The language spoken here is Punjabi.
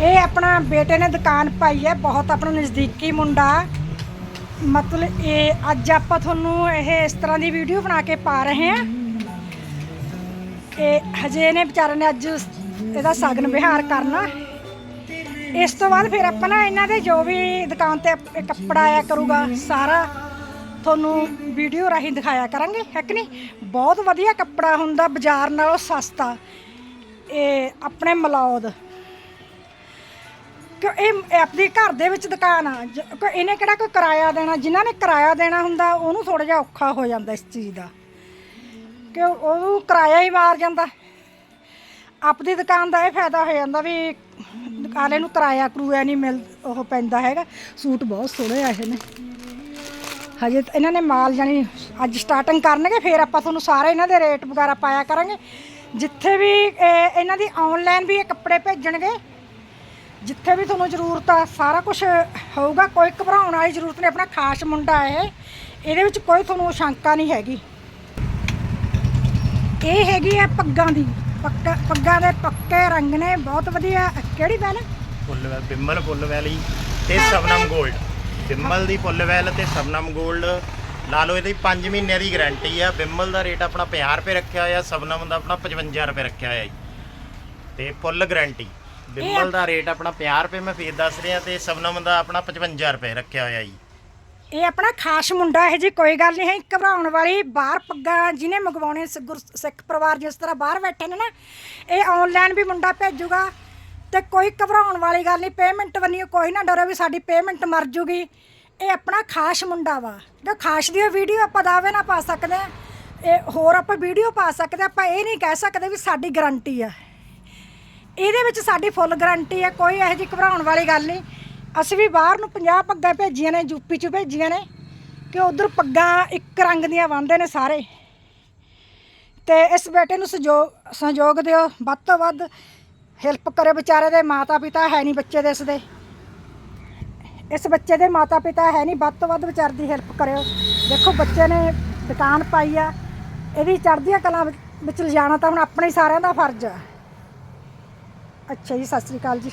ਇਹ ਆਪਣਾ ਬੇਟੇ ਨੇ ਦੁਕਾਨ ਪਾਈ ਹੈ, ਬਹੁਤ ਆਪਣਾ ਨਜ਼ਦੀਕੀ ਮੁੰਡਾ। ਮਤਲਬ ਇਹ ਅੱਜ ਆਪਾਂ ਤੁਹਾਨੂੰ ਇਹ ਇਸ ਤਰ੍ਹਾਂ ਦੀ ਵੀਡੀਓ ਬਣਾ ਕੇ ਪਾ ਰਹੇ ਹਾਂ। ਇਹ ਹਜੇ ਨੇ ਵਿਚਾਰੇ ਨੇ ਅੱਜ ਇਹਦਾ ਸਾਗਨ ਵਿਹਾਰ ਕਰਨਾ। ਇਸ ਤੋਂ ਬਾਅਦ ਫਿਰ ਆਪਾਂ ਨਾ ਇਹਨਾਂ ਦੇ ਜੋ ਵੀ ਦੁਕਾਨ ਤੇ ਕੱਪੜਾ ਆਇਆ ਕਰੂਗਾ, ਸਾਰਾ ਤੁਹਾਨੂੰ ਵੀਡੀਓ ਰਾਹੀਂ ਦਿਖਾਇਆ ਕਰਾਂਗੇ, ਹੈ ਕਿ ਨਹੀਂ? ਬਹੁਤ ਵਧੀਆ ਕੱਪੜਾ ਹੁੰਦਾ, ਬਾਜ਼ਾਰ ਨਾਲੋਂ ਸਸਤਾ। ਇਹ ਆਪਣੇ ਮਲੌਦ। ਕਿ ਇਹ ਇਹ ਆਪਣੀ ਘਰ ਦੇ ਵਿੱਚ ਦੁਕਾਨ ਆ। ਜ- ਕੋਈ ਇਹਨੇ ਕਿਹੜਾ ਕੋਈ ਕਿਰਾਇਆ ਦੇਣਾ? ਜਿਨ੍ਹਾਂ ਨੇ ਕਿਰਾਇਆ ਦੇਣਾ ਹੁੰਦਾ, ਉਹਨੂੰ ਥੋੜਾ ਜਿਹਾ ਔਖਾ ਹੋ ਜਾਂਦਾ ਇਸ ਚੀਜ਼ ਦਾ। ਕਿ ਉਹਨੂੰ ਕਿਰਾਇਆ ਹੀ ਮਾਰ ਜਾਂਦਾ। ਆਪਣੀ ਦੁਕਾਨ ਦਾ ਇਹ ਫਾਇਦਾ ਹੋ ਜਾਂਦਾ ਵੀ ਦੁਕਾਨੇ ਨੂੰ ਕਿਰਾਇਆ ਕਰੂਆ ਨਹੀਂ ਮਿਲ, ਉਹ ਪੈਂਦਾ ਹੈਗਾ। ਸੂਟ ਬਹੁਤ ਸੋਹਣੇ ਆਏ ਨੇ ਹਜੇ ਤਾਂ ਇਹਨਾਂ ਨੇ ਮਾਲ ਜਾਨੀ ਅੱਜ ਸਟਾਰਟਿੰਗ ਕਰਨਗੇ, ਫਿਰ ਆਪਾਂ ਤੁਹਾਨੂੰ ਸਾਰੇ ਇਹਨਾਂ ਦੇ ਰੇਟ ਵਗੈਰਾ ਪਾਇਆ ਕਰਾਂਗੇ। ਜਿੱਥੇ ਵੀ ਇਹ- ਇਹਨਾਂ ਦੀ ਆਨਲਾਈਨ ਵੀ ਇਹ ਕੱਪੜੇ ਭੇਜਣਗੇ। ਜਿੱਥੇ ਵੀ ਤੁਹਾਨੂੰ ਜ਼ਰੂਰਤ ਆ, ਸਾਰਾ ਕੁਝ ਹੋਊਗਾ। ਕੋਈ ਘਬਰਾਉਣ ਵਾਲੀ ਜ਼ਰੂਰਤ ਨਹੀਂ, ਆਪਣਾ ਖਾਸ ਮੁੰਡਾ ਇਹ। ਇਹਦੇ ਵਿੱਚ ਕੋਈ ਤੁਹਾਨੂੰ ਸ਼ੰਕਾ ਨਹੀਂ ਹੈਗੀ। ਇਹ ਹੈਗੀ ਆ ਪੱਗਾਂ ਦੀ। ਪੱਕਾ, ਪੱਗਾਂ ਦੇ ਪੱਕੇ ਰੰਗ ਨੇ, ਬਹੁਤ ਵਧੀਆ। ਕਿਹੜੀ ਬੈਲ ਫੁੱਲ ਬਿੰਮਲ ਫੁੱਲ ਵੈਲੀ ਤੇ ਸਬਨਮ 골ਡ ਬਿਮਲ ਦੀ ਫੁੱਲ ਵੈਲ ਤੇ ਸਬਨਮ 골ਡ ਲਾ ਲਓ, ਇਹਦੀ 5 ਮਹੀਨਿਆਂ ਦੀ ਗਾਰੰਟੀ ਆ। ਬਿਮਲ ਦਾ ਰੇਟ ਆਪਣਾ 50 ਰੁਪਏ ਰੱਖਿਆ ਹੋਇਆ ਸਬਨਮ ਦਾ ਆਪਣਾ 55 ਰੁਪਏ ਰੱਖਿਆ ਹੋਇਆ ਜੀ। ਤੇ ਫੁੱਲ ਗਾਰੰਟੀ। ਬਿੰਮਲ ਦਾ ਰੇਟ ਆਪਣਾ 50 ਰੁਪਏ ਮੈਂ ਫੇਰ ਦੱਸ ਰਿਹਾ ਤੇ ਸਬਨਮ ਦਾ ਆਪਣਾ 55 ਰੁਪਏ ਰੱਖਿਆ ਹੋਇਆ ਜੀ। ਇਹ ਆਪਣਾ ਖਾਸ ਮੁੰਡਾ ਇਹ ਜੀ ਕੋਈ ਗੱਲ ਨਹੀਂ ਹੈ ਘਬਰਾਉਣ ਵਾਲੀ ਬਾਹਰ ਪੱਗਾਂ ਜਿਹਨੇ ਮੰਗਵਾਉਣੇ ਸਿੱਖ ਪਰਿਵਾਰ ਜਿਸ ਤਰ੍ਹਾਂ ਬਾਹਰ ਬੈਠੇ ਨੇ ਨਾ ਇਹ ਆਨਲਾਈਨ ਵੀ ਮੁੰਡਾ ਭੇਜੂਗਾ ਤੇ ਕੋਈ ਘਬਰਾਉਣ ਵਾਲੀ ਗੱਲ ਨਹੀਂ ਪੇਮੈਂਟ ਵੰਨੀ ਕੋਈ ਨਾ ਡਰੋ ਵੀ ਸਾਡੀ ਪੇਮੈਂਟ ਮਰ ਜੂਗੀ। ਇਹ ਆਪਣਾ ਖਾਸ ਮੁੰਡਾ ਵਾ। ਜੋ ਖਾਸ ਦੀ ਵੀਡੀਓ ਆਪਾਂ ਦਾਅਵੇ ਨਾ ਪਾ ਸਕਦੇ। ਇਹ ਹੋਰ ਆਪਾਂ ਵੀਡੀਓ ਪਾ ਸਕਦੇ ਆਪਾਂ ਇਹ ਨਹੀਂ ਕਹਿ ਸਕਦੇ ਵੀ ਸਾਡੀ ਗਾਰੰਟੀ ਆ। ਇਹਦੇ ਵਿੱਚ ਸਾਡੀ ਫੁੱਲ ਗਾਰੰਟੀ ਹੈ ਕੋਈ ਇਹੋ ਜਿਹੀ ਘਬਰਾਉਣ ਵਾਲੀ ਗੱਲ ਨਹੀਂ। ਅਸੀਂ ਵੀ ਬਾਹਰ ਨੂੰ 50 ਪੱਗਾਂ ਭੇਜੀਆਂ ਨੇ ਯੂਪੀ ਚ ਭੇਜੀਆਂ ਨੇ ਕਿ ਉਧਰ ਪੱਗਾਂ ਇੱਕ ਰੰਗ ਦੀਆਂ ਬੰਨਦੇ ਨੇ ਸਾਰੇ। ਤੇ ਇਸ ਬੇਟੇ ਨੂੰ ਸਹਿਯੋਗ ਸਹਿਯੋਗ ਦਿਓ, ਵੱਧ ਤੋਂ ਵੱਧ ਹੈਲਪ ਕਰੇ ਵਿਚਾਰੇ ਦੇ ਮਾਤਾ ਪਿਤਾ ਹੈ ਨਹੀਂ ਬੱਚੇ ਦੇ ਇਸ ਦੇ। ਇਸ ਬੱਚੇ ਦੇ ਮਾਤਾ ਪਿਤਾ ਹੈ ਨਹੀਂ, ਵੱਧ ਤੋਂ ਵੱਧ ਵਿਚਾਰ ਦੀ ਹੈਲਪ ਕਰਿਓ। ਦੇਖੋ ਬੱਚੇ ਨੇ ਦੁਕਾਨ ਪਾਈ ਆ, ਇਹਦੀ ਚੜ੍ਹਦੀਆਂ ਕਲਾ ਵਿੱਚ ਲਿਜਾਣਾ ਤਾਂ ਹੁਣ ਆਪਣੇ ਸਾਰਿਆਂ ਦਾ ਫਰਜ਼ ਆ। ਅੱਛਾ ਜੀ ਸਤਿ ਸ੍ਰੀ ਅਕਾਲ ਜੀ।